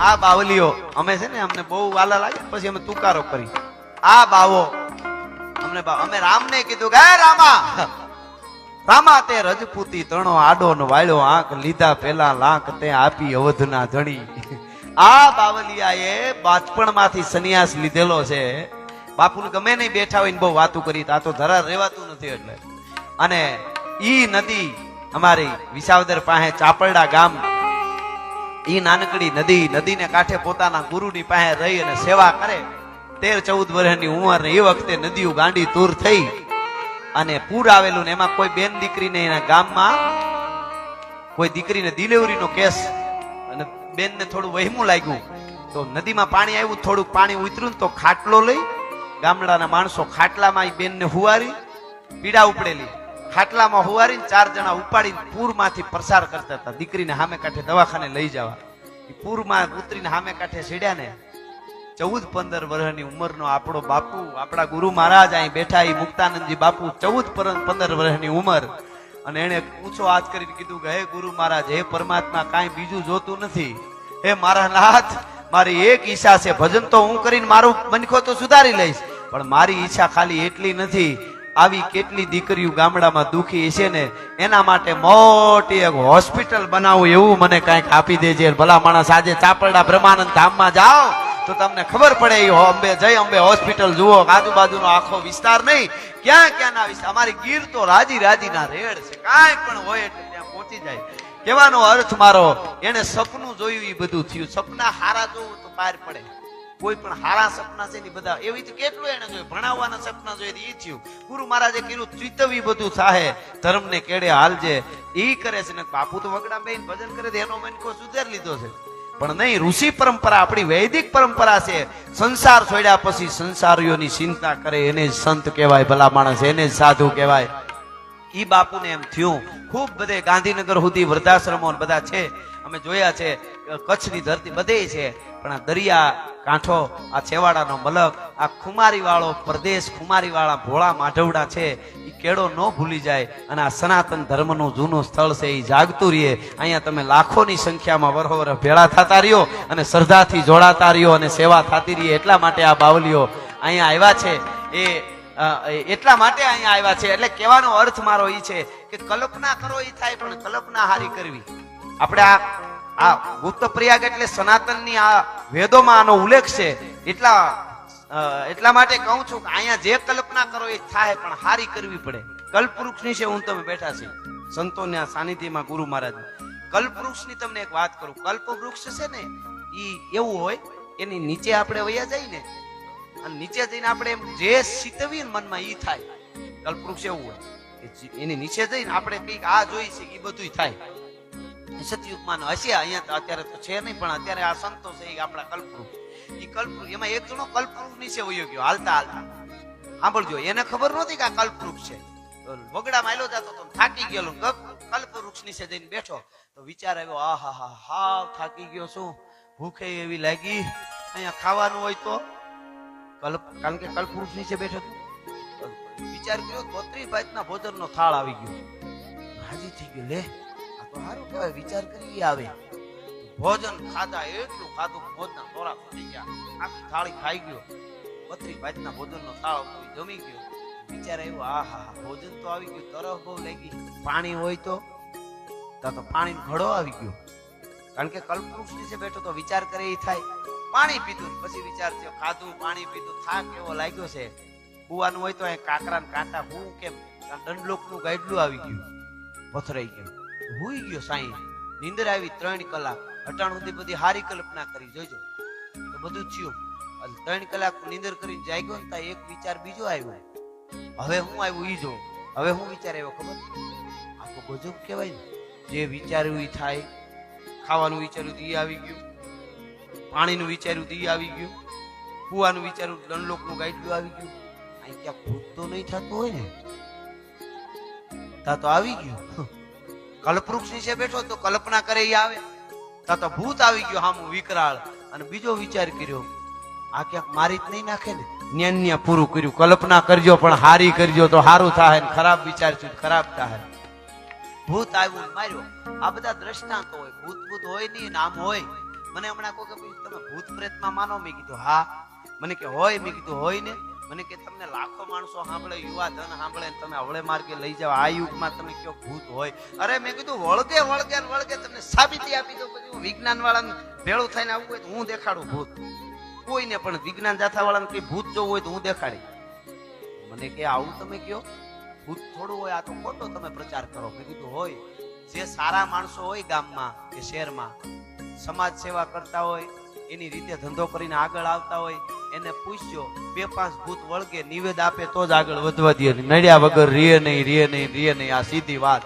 આ બાવલીઓ, અમે છે ને, અમને બહુ વાલા લાગે પછી અમે તુકારો કરી. આ બાવો, અમને અમે રામને કીધું કે રામા! રામા તે રજપૂતી તણો આડો ને વાળ્યો, આંખ લીધા પેલા લાંક તે આપી અવધના જણી આ બાવલિયાએ બાચપણમાંથી સંન્યાસ લીધેલો છે. બાપુ ગમે નહીં બેઠા હોય ને બહુ વાતું કરી આ તો ધરા રહેવાતું નથી એટલે. અને ઈ નદી અમારી વિસાવદર પાસે ચાપરડા ગામ ઈ નાનકડી નદી, નદીને કાંઠે પોતાના ગુરુની પાસે રહી અને સેવા કરે. તેર ચૌદ વર્ષની ઉંમર એ વખતે નદીઓ ગાંડી તૂર થઈ અને પૂર આવેલું ને એમાં કોઈ બેન દીકરીને એના ગામમાં કોઈ દીકરીને ડિલિવરીનો કેસ અને બેનને થોડું વહેમું લાગ્યું. તો નદીમાં પાણી આવ્યું, થોડુંક પાણી ઉતર્યું તો ખાટલો લઈ ગામડાના માણસો ખાટલામાં એ બેનને હુવારી, પીડા ઉપડેલી. ખાટલામાં હુવારીને ચાર જણા ઉપાડીને પૂરમાંથી પ્રસાર કરતા હતા. દીકરીને સામે કાંઠે દવાખાને લઈ જવા. પૂરમાં ઉતરીને સામે કાંઠે સીડ્યા ને. ચૌદ પંદર વર્ષની ઉંમરનો આપણો બાપુ, આપણા ગુરુ મહારાજ અહીં બેઠા એ મુક્તાનંદજી બાપુ ચૌદ પંદર વર્ષની ઉંમર. અને એને ઊંચો હાથ કરીને કીધું કે, હે ગુરુ મહારાજ, હે પરમાત્મા, કાંઈ બીજું જોતું નથી. હે મારા નાથ, મારી એક ઈચ્છા છે. ભજન તો હું કરીને મારું મનખો તો સુધારી લઈશ. પણ મારી ઈચ્છા ખાલી એટલી નથી આવી કેટલી દીકરીઓ ગામડામાં દુખી છે ને, એના માટે મોટી એક હોસ્પિટલ બનાવું એવું મને કાંઈક આપી દેજે. ભલા માણસ આજે ચાપરડા બ્રહ્માનંદ ધામમાં જાઓ, તો તમને ખબર પડે એ અંબે જય અંબે હોસ્પિટલ જુઓ. આજુબાજુનો આખો વિસ્તાર નહીં, ક્યાં ક્યાં ના વિસ્તાર અમારી ગીર તો રાજી રાજીના રેડ છે. કાંઈ પણ હોય એટલે ત્યાં પહોંચી જાય. કહેવાનો અર્થ મારો એને સપનું જોયું એ બધું થયું. સપના હારા જોવું તો પાર પડે. કોઈ પણ હારા સપના છે ને બધા, એવી તો કેટલું એને જોયું? ભણાવવાના સપના જોઈએ એ થયું. ગુરુ મહારાજે કીધું ચિતવી બધું થાહે, ધર્મને કેડે હાલજે. એ કરે છે ને, બાપુ તો વગડા બેન ભજન કરે એનો મનકો સુધાર લીધો છે. પણ નહીં, ઋષિ પરંપરા આપણી વૈદિક પરંપરા છે. સંસાર છોડ્યા પછી સંસારીઓની ચિંતા કરે, એને જ સંત કહેવાય, ભલા માણસ, એને જ સાધુ કહેવાય. ઈ બાપુને એમ થયું, ખૂબ બધે ગાંધીનગર સુધી વૃદ્ધાશ્રમો બધા છે. અમે જોયા છે કચ્છની ધરતી બધે છે, પણ આ દરિયા કાંઠો, આ છેવાડાનો મલક, આ ખુમારી વાળો પ્રદેશ ખુમારી વાળા ભોળા માઢવડા છે એ કેળો ન ભૂલી જાય અને આ સનાતન ધર્મનું જૂનું સ્થળ છે એ જાગતું રહીએ. અહીંયા તમે લાખોની સંખ્યામાં વરહોવર ભેળા થતા રહ્યો અને શ્રદ્ધાથી જોડાતા રહ્યો અને સેવા થતી રહીએ એટલા માટે આ બાવલીઓ અહીંયા આવ્યા છે. એ એટલા માટે અહીંયા આવ્યા છે. એટલે કહેવાનો અર્થ મારો એ છે કે કલ્પના કરો એ થાય, પણ કલ્પના હારી કરવી. આપણે આ આ ગુપ્ત પ્રયાગ એટલે સનાતનની આ વેદોમાં આનો ઉલ્લેખ છે. એટલા એટલા માટે કહું છું કે અહીંયા જે કલ્પના કરો એ થાય, પણ હારી કરવી પડે. કલ્પવૃક્ષની છે હું તમે બેઠા છે. સંતોના સાનિધ્યમાં ગુરુ મહારાજ. કલ્પવૃક્ષની તમને એક વાત કરું. કલ્પવૃક્ષ છે ને એ એવું હોય, એની નીચે આપણે વયા જાય ને અને નીચે જઈને આપણે એમ જે શીતવીએ મનમાં ઈ થાય. કલ્પવૃક્ષ એવું હોય. એની નીચે જઈને આપણે કંઈક આ જોઈ છે એ બધું થાય. સતયુગમાં હશે. અહીંયા અત્યારે તો છે નહીં, પણ અત્યારે આ સંતો છે આપણા કલ્પવૃક્ષ. એ કલ્પવૃક્ષ, એમાં એક જણો કલ્પવૃક્ષ નીચે વયો ગયો, હાલતા હાલતા. સાંભળજો, એને ખબર નહોતી કે આ કલ્પવૃક્ષ છે. વગડા માયલો જતો તો થાકી ગયેલો. કલ્પવૃક્ષ નીચે જઈને બેઠો. તો વિચાર આવ્યો આ હા હા હા થાકી ગયો શું ભૂખે એવી લાગી. અહીંયા ખાવાનું હોય તો કલ્પ કારણ કે કલ્પવૃક્ષ નીચે બેઠો હતો. વિચાર કર્યો, તોત્રી ભાતના ભોજનનો થાળ આવી ગયો. હાજી થઈ ગયો, લે, આ તો સારું કહેવાય, વિચાર કરી આવે. ભોજન ખાધા, એટલું ખાધું ભોજના થોડા થઈ ગયા. આખી થાળી ખાઈ ગયો. બત્રી ભાતના ભોજનનો થાળ કોઈ જમી ગયો. વિચાર આવ્યો આ હા ભોજન તો આવી ગયું તરફ બહુ લાગી. પાણી હોય તો? તા તો પાણી ઘડો આવી ગયો. કારણ કે કલ્પવૃક્ષ નીચે બેઠો તો વિચાર કરે એ થાય. પાણી પીધું પછી વિચાર થયો, ખાધું, પાણી પીધું, થાક એવો લાગ્યો છે. કુવાનું હોય તો એ કાંકરા કાંટા હું કેમ? દંડલોકનું ગાઈડલું આવી ગયું, પથરાઈ ગયું. હુઈ ગયો સાઈ. નીંદર આવી ત્રણ કલાક. અટાણ સુધી બધી હારી કલ્પના કરી, જોજો. તો બધું થયું. ત્રણ કલાક નીંદર કરીને જાગ્યો ને ત્યાં એક વિચાર બીજો આવ્યો. હવે હું આવ્યું ઈ જો હવે હું વિચાર આવ્યો ખબર? આખો ગજબ કહેવાય ને. જે વિચાર્યું એ થાય, ખાવાનું વિચાર્યું એ આવી ગયું. પાણીનું વિચાર્યું તો આવી ગયું. કુવાનું વિચાર્યું દંડલોકનું ગાઈડલું આવી ગયું. અહીં ક્યાં ભૂત તો નહીં થતું હોય ને. તા આવી ગયું. કલ્પવૃક્ષ નીચે બેઠો તો કલ્પના કરે એ આવે. તા ભૂત આવી ગયો હામું વિકરાળ. અને બીજો વિચાર કર્યો. આ ક્યાંક મારી જ નહીં નાખે ને. ન્યાન્ય પૂરું કર્યું. કલ્પના કરજો પણ હારી કરજો તો હારું થાય ને ખરાબ વિચારશું ખરાબ થાય ભૂત આવ્યું માર્યો. આ બધા દ્રષ્ટાંતો હોય. ભૂત ભૂત હોય નહીં નામ હોય. મને હમણાં કોઈ કે તમે ભૂત પ્રેતમાં માનો? મેં કીધું, હા. મને કે, હોય. મેં કીધું, હોય ને. મને કે, તમને લાખો માણસો સાંભળે, યુવા ધન સાંભળે તમે અવળે માર્ગે લઈ જાઓ. આ યુગમાં તમે કયો ભૂત હોય? અરે, મેં કીધું, વળગે વળગે વળગે તમને સાબિતી આપી દો પછી વિજ્ઞાન વાળાને ભેળું થઈને આવું હોય તો હું દેખાડું ભૂત. કોઈને પણ વિજ્ઞાન જાથા વાળાને કઈ ભૂત જોવું હોય તો હું દેખાડી. મને કે, આવું તમે કયો? ભૂત થોડું હોય, આ તો ખોટો તમે પ્રચાર કરો. મેં કીધું, હોય. જે સારા માણસો હોય ગામમાં કે શહેરમાં સમાજ સેવા કરતા હોય, એની રીતે ધંધો કરીને આગળ આવતા હોય, એને પૂછ્યો બે પાંચ ભૂત વળગે, નિવેદ આપે તો જ આગળ વધવા દે. નડ્યા વગર રીએ નહીં રીએ નહીં રીએ નહીં, આ સીધી વાત.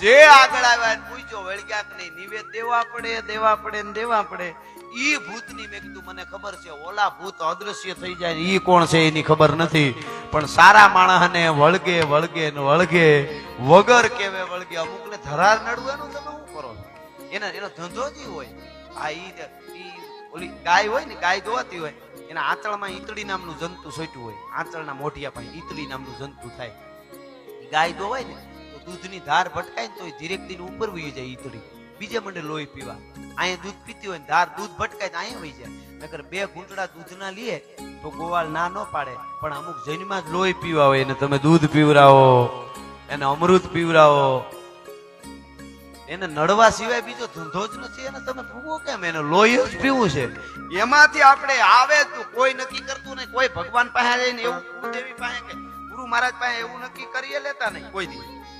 જે આગળ આવ્યા પૂછ્યો વળગ્યા કે નહીં? નિવેદ દેવા પડે દેવા પડે ને દેવા પડે. ઈ ભૂતની મેં કીધું, મને ખબર છે, ઓલા ભૂત અદ્રશ્ય થઈ જાય ઈ કોણ છે એની ખબર નથી. પણ સારા માણસને વળગે વળગે ને વળગે, વગર કેવે વળગે. અમુકને ધરાર નડવાનું તમે શું કરો? એના એનો ધંધો જ હોય. આ ઈ ઓલી ગાય હોય ને, ગાય દોવાતી હોય, એના આંચળમાં ઈતળી નામનું જંતુ સોટ્યું હોય. આંચળના મોઢિયા પાસે ઈતળી નામનું જંતુ થાય. ગાય દોવાય ને, તો દૂધની ધાર ભટકાય ને તો ધીરેક દિન ઉપર વહી જાય ઈતળી. બીજે મંડે લોહી પીવા. અહીંયા દૂધ પીતી હોય ધાર દૂધ ભટકાય તો અહીંયા વહી જાય. નકર બે ઘૂંટડા દૂધના લીએ તો ગોવાળ ના ન પાડે. પણ અમુક જૈનમાં જ લોહી પીવા હોય એને તમે દૂધ પીવરાવો, એને અમૃત પીવરાવો. એને નડવા સિવાય બીજો ધંધો જ નથી. એને તમે ભૂવો કેમ? એને લોહી જ પીવું છે. એમાંથી આપણે આવે તો. કોઈ નક્કી કરતું નહીં. કોઈ ભગવાન પાસે જઈને એવું દેવી પાસે કે, ગુરુ મહારાજ પાસે એવું નક્કી કરીએ લેતા નહીં. કોઈ દી.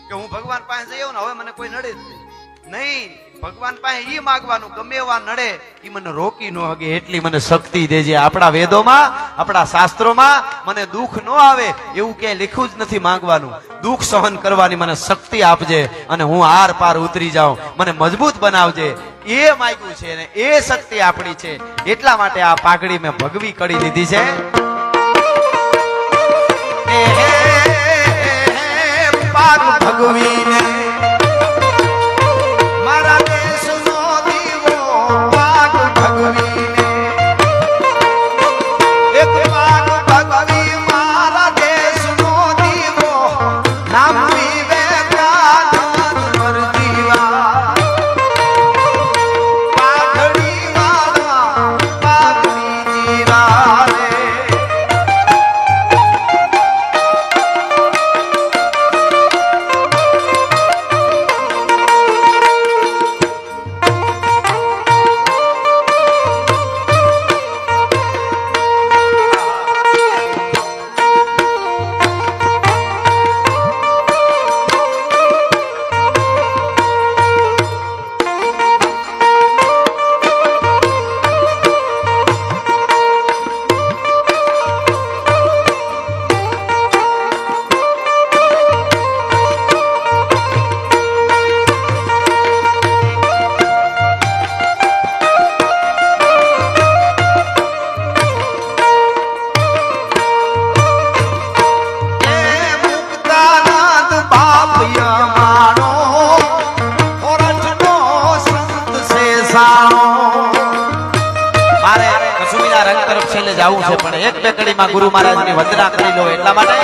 કે હું ભગવાન પાસે જઈ આવું ને હવે મને કોઈ નડે જ નહીં. નહીં, ભગવાન પાસે એ માગવાનું, ગમે એવા નડે એ મને રોકી ન હગે, એટલી મને શક્તિ દેજે. આપણા વેદોમાં, આપણા શાસ્ત્રોમાં મને દુઃખ ન આવે, એવું ક્યાંય લખ્યું જ નથી માંગવાનું. દુઃખ સહન કરવાની મને શક્તિ આપજે અને હું આર પાર ઉતરી જાઉં. મને મજબૂત બનાવજે. એ માગ્યું છે ને, એ શક્તિ આપણી છે. એટલા માટે આ પાઘડી મેં ભગવી કરી દીધી છે. પાગ જવું છે, પણ એક બે કડીમાં ગુરુ મહારાજની વંદના કરી લો, એટલા માટે.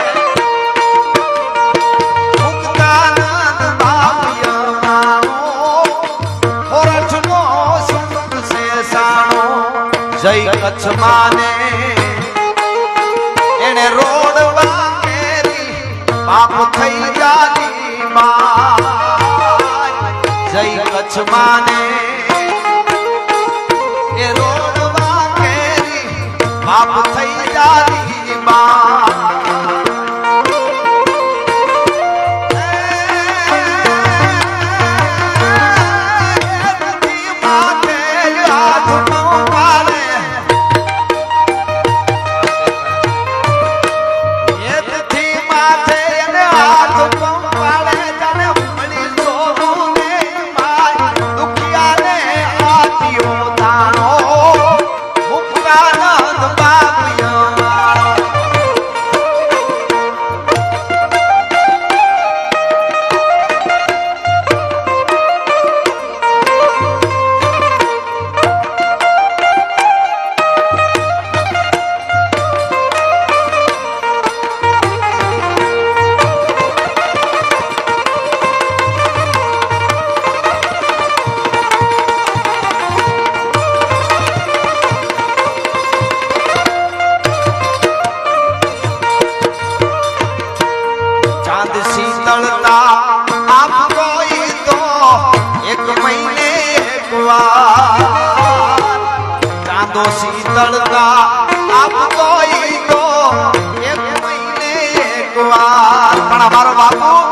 જય કચ્છ માને. એને રોડવા કેરી પાપ થઈ જાની માં જય કચ્છ માને. પાપ થઈ તળતા આપ કોઈ તો એક મહિને એક વાર પણ અમારો બાપુ